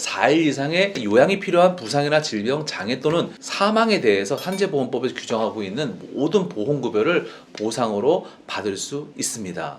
4일 이상의 요양이 필요한 부상이나 질병, 장애 또는 사망에 대해서 산재보험법에서 규정하고 있는 모든 보험급여를 보상으로 받을 수 있습니다.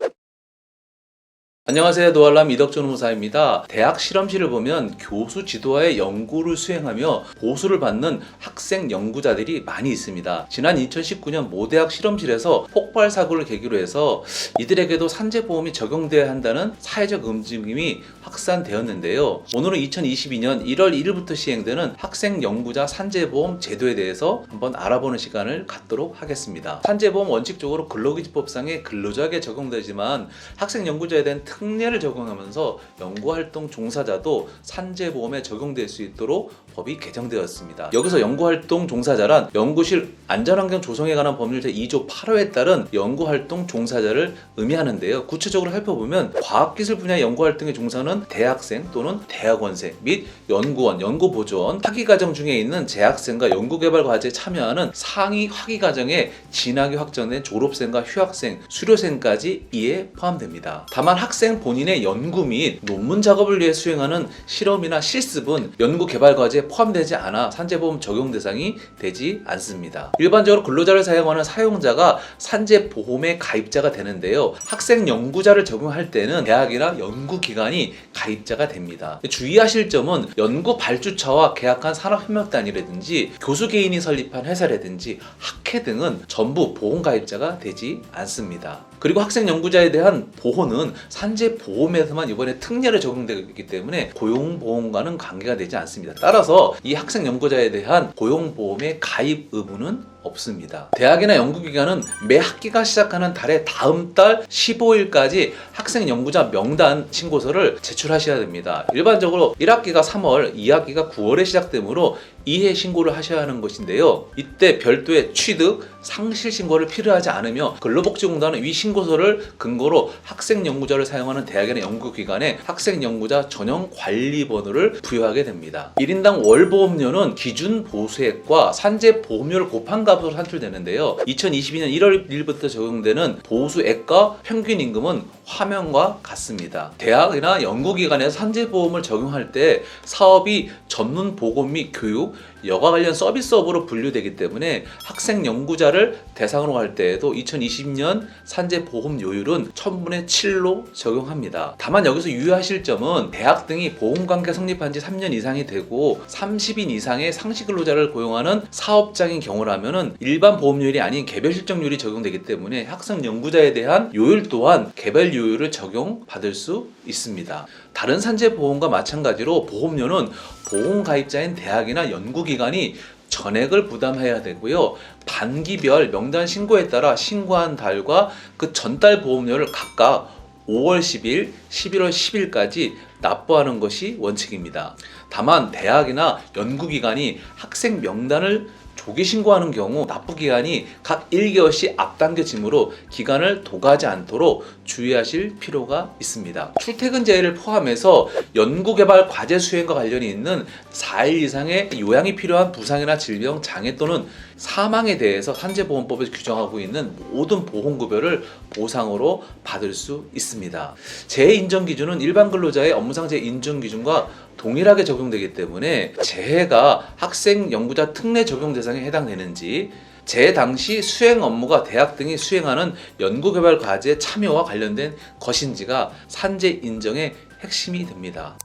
안녕하세요. 노알람 이덕준 의무사입니다. 대학 실험실을 보면 교수 지도하에 연구를 수행하며 보수를 받는 학생 연구자들이 많이 있습니다. 지난 2019년 모대학 실험실에서 폭발 사고를 계기로 해서 이들에게도 산재보험이 적용돼야 한다는 사회적 움직임이 확산되었는데요. 오늘은 2022년 1월 1일부터 시행되는 학생 연구자 산재보험 제도에 대해서 한번 알아보는 시간을 갖도록 하겠습니다. 산재보험 원칙적으로 근로기준법상의 근로자에게 적용되지만 학생 연구자에 대한 특 례를 적용하면서 연구활동 종사자도 산재보험에 적용될 수 있도록 법이 개정되었습니다. 여기서 연구활동 종사자란 연구실 안전환경 조성에 관한 법률 제2조 8호에 따른 연구활동 종사자를 의미하는데요. 구체적으로 살펴보면 과학기술 분야 연구활동에 종사는 대학생 또는 대학원생 및 연구원, 연구보조원, 학위과정 중에 있는 재학생과 연구개발 과제에 참여하는 상위 학위과정에 진학이 확정된 졸업생과 휴학생, 수료생까지 이에 포함됩니다. 다만 학생 본인의 연구 및 논문 작업을 위해 수행하는 실험이나 실습은 연구 개발 과제에 포함되지 않아 산재보험 적용 대상이 되지 않습니다. 일반적으로 근로자를 사용하는 사용자가 산재보험의 가입자가 되는데요. 학생 연구자를 적용할 때는 대학이나 연구기관이 가입자가 됩니다. 주의하실 점은 연구 발주처와 계약한 산업협력단이라든지 교수 개인이 설립한 회사라든지 학회 등은 전부 보험 가입자가 되지 않습니다. 그리고 학생 연구자에 대한 보호는 산재 보험에서만 이번에 특례를 적용되기 때문에 고용 보험과는 관계가 되지 않습니다. 따라서 이 학생 연구자에 대한 고용 보험의 가입 의무는 없습니다. 대학이나 연구기관은 매 학기가 시작하는 달의 다음 달 15일까지 학생 연구자 명단 신고서를 제출하셔야 됩니다. 일반적으로 1학기가 3월, 2학기가 9월에 시작되므로 2회 신고를 하셔야 하는 것인데요. 이때 별도의 취득, 상실 신고를 필요하지 않으며 근로복지공단은 이 신고서를 근거로 학생 연구자를 사용하는 대학이나 연구기관에 학생 연구자 전용 관리 번호를 부여하게 됩니다. 1인당 월 보험료는 기준 보수액과 산재 보험료를 곱한 값으로 산출되는데요. 2022년 1월 1일부터 적용되는 보수액과 평균 임금은 화면과 같습니다. 대학이나 연구기관에서 산재보험을 적용할 때 사업이 전문 보건 및 교육, 여가 관련 서비스업으로 분류되기 때문에 학생 연구자를 대상으로 할 때에도 2020년 산재 보험 요율은 1000분의 7로 적용합니다. 다만 여기서 유의하실 점은 대학 등이 보험 관계 성립한 지 3년 이상이 되고 30인 이상의 상시 근로자를 고용하는 사업장인 경우라면은 일반 보험료율이 아닌 개별 실적률이 적용되기 때문에 학생 연구자에 대한 요율 또한 개별 요율을 적용받을 수 있습니다. 다른 산재 보험과 마찬가지로 보험료는 보험 가입자인 대학이나 연구기관이 전액을 부담해야 되고요. 반기별 명단 신고에 따라 신고한 달과 그 전달 보험료를 각각 5월 10일, 11월 10일까지 납부하는 것이 원칙입니다. 다만 대학이나 연구기관이 학생 명단을 조기 신고하는 경우 납부 기간이 각 1개월씩 앞당겨지므로 기간을 도가지 않도록 주의하실 필요가 있습니다. 출퇴근 제의를 포함해서 연구개발 과제 수행과 관련이 있는 4일 이상의 요양이 필요한 부상이나 질병, 장애 또는 사망에 대해서 산재보험법에서 규정하고 있는 모든 보험급여를 보상으로 받을 수 있습니다. 재인정 기준은 일반 근로자의 업무상 재인정 기준과 동일하게 적용되기 때문에 재해가 학생 연구자 특례 적용 대상에 해당되는지 재 당시 수행 업무가 대학 등이 수행하는 연구개발 과제에 참여와 관련된 것인지가 산재 인정의 핵심이 됩니다.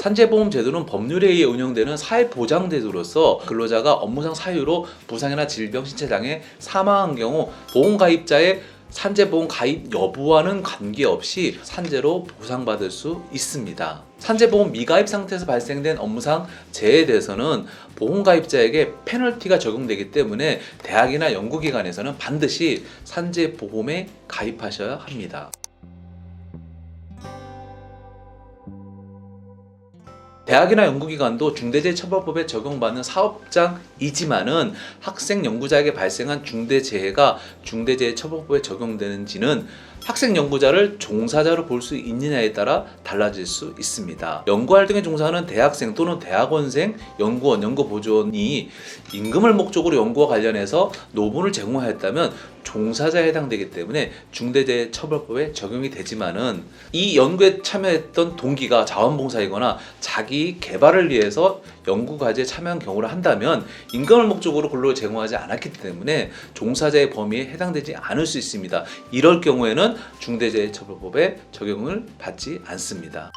산재보험 제도는 법률에 의해 운영되는 사회보장제도로서 근로자가 업무상 사유로 부상이나 질병, 신체장애, 사망한 경우 보험가입자의 산재보험 가입 여부와는 관계없이 산재로 보상받을 수 있습니다. 산재보험 미가입 상태에서 발생된 업무상 재해에 대해서는 보험가입자에게 페널티가 적용되기 때문에 대학이나 연구기관에서는 반드시 산재보험에 가입하셔야 합니다. 대학이나 연구기관도 중대재해처벌법에 적용받는 사업장이지만은 학생 연구자에게 발생한 중대재해가 중대재해처벌법에 적용되는지는 학생 연구자를 종사자로 볼 수 있느냐에 따라 달라질 수 있습니다. 연구 활동에 종사하는 대학생 또는 대학원생, 연구원, 연구보조원이 임금을 목적으로 연구와 관련해서 노무를 제공하였다면 종사자에 해당되기 때문에 중대재해처벌법에 적용이 되지만은 이 연구에 참여했던 동기가 자원봉사이거나 자기 개발을 위해서 연구 과제에 참여한 경우를 한다면 임금을 목적으로 근로를 제공하지 않았기 때문에 종사자의 범위에 해당되지 않을 수 있습니다. 이럴 경우에는 중대재해처벌법에 적용을 받지 않습니다.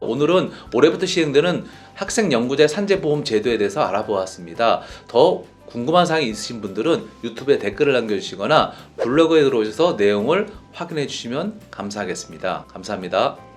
오늘은 올해부터 시행되는 학생 연구자 산재보험 제도에 대해서 알아보았습니다. 더 궁금한 사항이 있으신 분들은 유튜브에 댓글을 남겨주시거나 블로그에 들어오셔서 내용을 확인해 주시면 감사하겠습니다. 감사합니다.